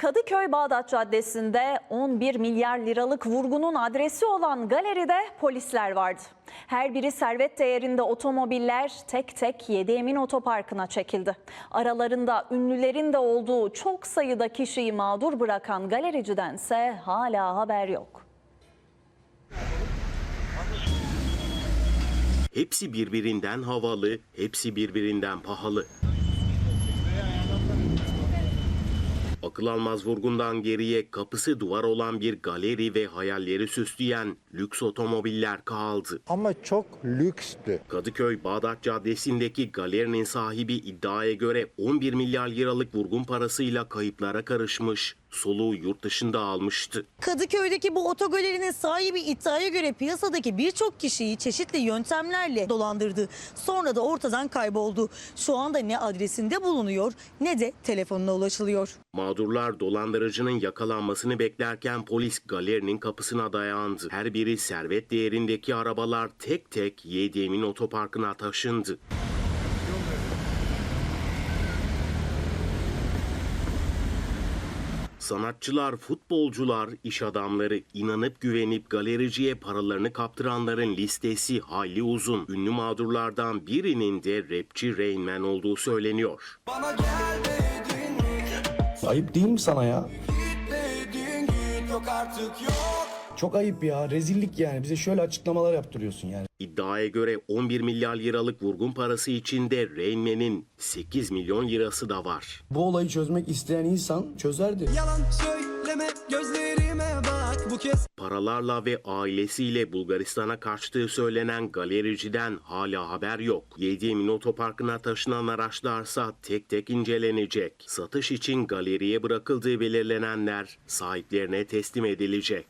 Kadıköy Bağdat Caddesi'nde 11 milyar liralık vurgunun adresi olan galeride polisler vardı. Her biri servet değerinde otomobiller tek tek 7 Emin Otoparkı'na çekildi. Aralarında ünlülerin de olduğu çok sayıda kişiyi mağdur bırakan galericidense hala haber yok. Hepsi birbirinden havalı, hepsi birbirinden pahalı. Akıl almaz vurgundan geriye kapısı duvar olan bir galeri ve hayalleri süsleyen lüks otomobiller kaldı. ama çok lükstü. Kadıköy Bağdat Caddesi'ndeki galerinin sahibi iddiaya göre 11 milyar liralık vurgun parasıyla kayıplara karışmış, soluğu yurt dışında almıştı. Kadıköy'deki bu otogalerinin sahibi iddiaya göre piyasadaki birçok kişiyi çeşitli yöntemlerle dolandırdı. Sonra da ortadan kayboldu. Şu anda ne adresinde bulunuyor ne de telefonuna ulaşılıyor. Mağdurlar dolandırıcının yakalanmasını beklerken polis galerinin kapısına dayandı. Her biri servet değerindeki arabalar tek tek Yediyemin Otoparkı'na taşındı. Sanatçılar, futbolcular, iş adamları inanıp güvenip galericiye paralarını kaptıranların listesi hayli uzun. Ünlü mağdurlardan birinin de rapçi Rain Man olduğu söyleniyor. Bana gel? Ayıp değil mi sana ya? Çok ayıp ya. Rezillik yani. Bize şöyle açıklamalar yaptırıyorsun yani. İddiaya göre 11 milyar liralık vurgun parası içinde Rain Man'in 8 milyon lirası da var. Bu olayı çözmek isteyen insan çözerdi. Yalan söyleme bak bu kez. Paralarla ve ailesiyle Bulgaristan'a kaçtığı söylenen galericiden hala haber yok. Yediyemin Otoparkı'na taşınan araçlarsa tek tek incelenecek. Satış için galeriye bırakıldığı belirlenenler sahiplerine teslim edilecek.